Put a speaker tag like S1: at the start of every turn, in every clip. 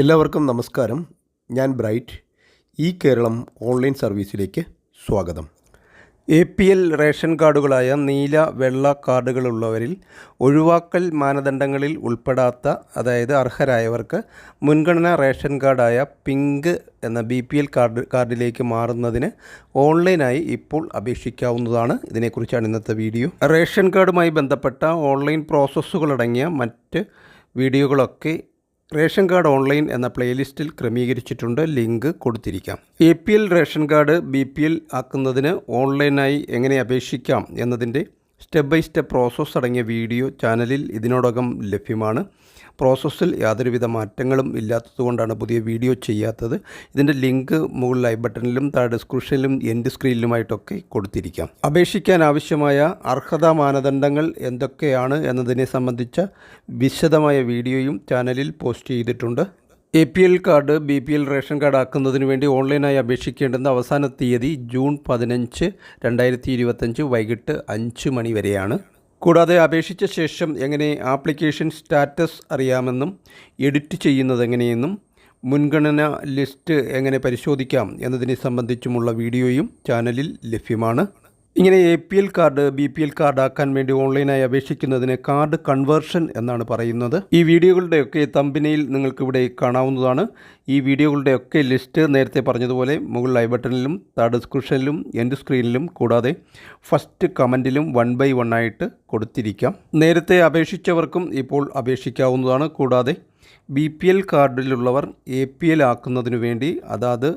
S1: എല്ലാവർക്കും നമസ്കാരം. ഞാൻ ബ്രൈറ്റ്. ഈ കേരളം ഓൺലൈൻ സർവീസിലേക്ക് സ്വാഗതം. എ പി എൽ റേഷൻ കാർഡുകളായ നീല വെള്ള കാർഡുകളുള്ളവരിൽ ഒഴിവാക്കൽ മാനദണ്ഡങ്ങളിൽ ഉൾപ്പെടാത്ത അതായത് അർഹരായവർക്ക് മുൻഗണന റേഷൻ കാർഡായ പിങ്ക് എന്ന ബി പി എൽ കാർഡ് കാർഡിലേക്ക് മാറുന്നതിന് ഓൺലൈനായി ഇപ്പോൾ അപേക്ഷിക്കാവുന്നതാണ്. ഇതിനെക്കുറിച്ചാണ് ഇന്നത്തെ വീഡിയോ. റേഷൻ കാർഡുമായി ബന്ധപ്പെട്ട ഓൺലൈൻ പ്രോസസ്സുകളടങ്ങിയ മറ്റ് വീഡിയോകളൊക്കെ റേഷൻ കാർഡ് ഓൺലൈൻ എന്ന പ്ലേലിസ്റ്റിൽ ക്രമീകരിച്ചിട്ടുണ്ട്. Link കൊടുത്തിരിക്കാം. A P L ration card B P L ആക്കുന്നതിന് ഓൺലൈനായി എങ്ങനെ അപേക്ഷിക്കാം എന്നതിന്റെ സ്റ്റെപ്പ് ബൈ സ്റ്റെപ്പ് പ്രോസസ്സ് അടങ്ങിയ വീഡിയോ ചാനലിൽ ഇതിനോടകം ലഭ്യമാണ്. പ്രോസസ്സിൽ യാതൊരുവിധ മാറ്റങ്ങളും ഇല്ലാത്തതുകൊണ്ടാണ് പുതിയ വീഡിയോ ചെയ്യാത്തത്. ഇതിന്റെ ലിങ്ക് മുകളിൽ ഐ ബട്ടണിലും താഴെ ഡിസ്ക്രിപ്ഷനിലും എൻഡ് സ്ക്രീനിലുമായിട്ടൊക്കെ കൊടുത്തിരിക്കാം. അപേക്ഷിക്കാൻ ആവശ്യമായ അർഹതാ മാനദണ്ഡങ്ങൾ എന്തൊക്കെയാണ് എന്നതിനെ സംബന്ധിച്ച വിശദമായ വീഡിയോയും ചാനലിൽ പോസ്റ്റ് ചെയ്തിട്ടുണ്ട്. A P L card B P L ration card ആക്കുന്നതിന് വേണ്ടി ഓൺലൈനായി അപേക്ഷിക്കേണ്ടുന്ന അവസാന തീയതി ജൂൺ പതിനഞ്ച് രണ്ടായിരത്തി ഇരുപത്തഞ്ച് വൈകിട്ട് അഞ്ച് മണി വരെയാണ്. കൂടാതെ അപേക്ഷിച്ച ശേഷം എങ്ങനെ ആപ്ലിക്കേഷൻ സ്റ്റാറ്റസ് അറിയാമെന്നും എഡിറ്റ് ചെയ്യുന്നത് എങ്ങനെയെന്നും മുൻഗണന ലിസ്റ്റ് എങ്ങനെ പരിശോധിക്കാം എന്നതിനെ സംബന്ധിച്ചുമുള്ള വീഡിയോയും ചാനലിൽ ലഭ്യമാണ്. ഇങ്ങനെ A P L card B P L card ആക്കാൻ വേണ്ടി ഓൺലൈനായി അപേക്ഷിക്കുന്നതിന് കാർഡ് കൺവേർഷൻ എന്നാണ് പറയുന്നത്. ഈ വീഡിയോകളുടെയൊക്കെ തമ്പിനയിൽ നിങ്ങൾക്ക് ഇവിടെ കാണാവുന്നതാണ്. ഈ വീഡിയോകളുടെയൊക്കെ ലിസ്റ്റ് നേരത്തെ പറഞ്ഞതുപോലെ മുകളിൽ ഐ ബട്ടണിലും താഴെ ഡിസ്ക്രിപ്ഷനിലും എൻഡ് സ്ക്രീനിലും കൂടാതെ ഫസ്റ്റ് കമന്റിലും വൺ ബൈ വൺ ആയിട്ട് കൊടുത്തിരിക്കാം. നേരത്തെ അപേക്ഷിച്ചവർക്കും ഇപ്പോൾ അപേക്ഷിക്കാവുന്നതാണ്. കൂടാതെ ബി പി എൽ കാർഡിലുള്ളവർ എ പി എൽ ആക്കുന്നതിനു വേണ്ടി അതാത്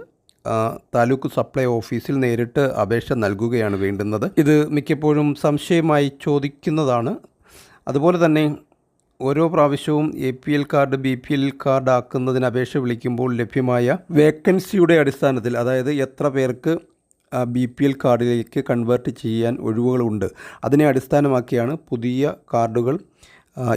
S1: താലൂക്ക് സപ്ലൈ ഓഫീസിൽ നേരിട്ട് അപേക്ഷ നൽകുകയാണ് വേണ്ടുന്നത്. ഇത് മിക്കപ്പോഴും സംശയമായി ചോദിക്കുന്നതാണ്. അതുപോലെ തന്നെ ഓരോ പ്രാവശ്യവും A P L card B P L card ആക്കുന്നതിന് അപേക്ഷ വിളിക്കുമ്പോൾ ലഭ്യമായ വേക്കൻസിയുടെ അടിസ്ഥാനത്തിൽ അതായത് എത്ര പേർക്ക് ബി പി എൽ കാർഡിലേക്ക് കൺവേർട്ട് ചെയ്യാൻ ഒഴിവുകളുണ്ട്. അതിനെ അടിസ്ഥാനമാക്കിയാണ് പുതിയ കാർഡുകൾ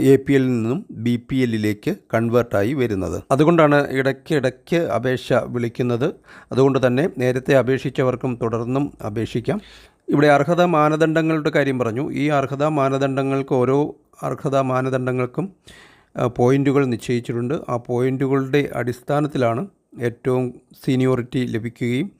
S1: എ പി എല്ലിൽ നിന്നും ബി പി എല്ലിലേക്ക് കൺവേർട്ടായി വരുന്നത്. അതുകൊണ്ടാണ് ഇടയ്ക്കിടയ്ക്ക് അപേക്ഷ വിളിക്കുന്നത്. അതുകൊണ്ട് തന്നെ നേരത്തെ അപേക്ഷിച്ചവർക്കും തുടർന്നും അപേക്ഷിക്കാം. ഇവിടെ അർഹതാ മാനദണ്ഡങ്ങളുടെ കാര്യം പറഞ്ഞു. ഈ അർഹതാ മാനദണ്ഡങ്ങൾക്ക് ഓരോ അർഹതാ മാനദണ്ഡങ്ങൾക്കും പോയിന്റുകൾ നിശ്ചയിച്ചിട്ടുണ്ട്. ആ പോയിന്റുകളുടെ അടിസ്ഥാനത്തിലാണ് ഏറ്റവും സീനിയോറിറ്റി ലഭിക്കുകയും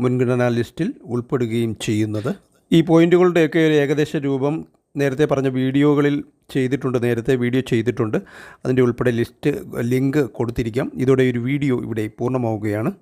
S1: മുൻഗണനാ ലിസ്റ്റിൽ ഉൾപ്പെടുകയും ചെയ്യുന്നത്. ഈ പോയിന്റുകളുടെയൊക്കെ ഒരു ഏകദേശ രൂപം നേരത്തെ പറഞ്ഞ വീഡിയോകളിൽ ചെയ്തിട്ടുണ്ട് നേരത്തെ വീഡിയോ ചെയ്തിട്ടുണ്ട്. അതിന്റെ ഉൾപ്പെടെ ലിസ്റ്റ് ലിങ്ക് കൊടുത്തിരിക്കാം. ഇതോടെ ഒരു വീഡിയോ ഇവിടെ പൂർണമാവുകയാണ്.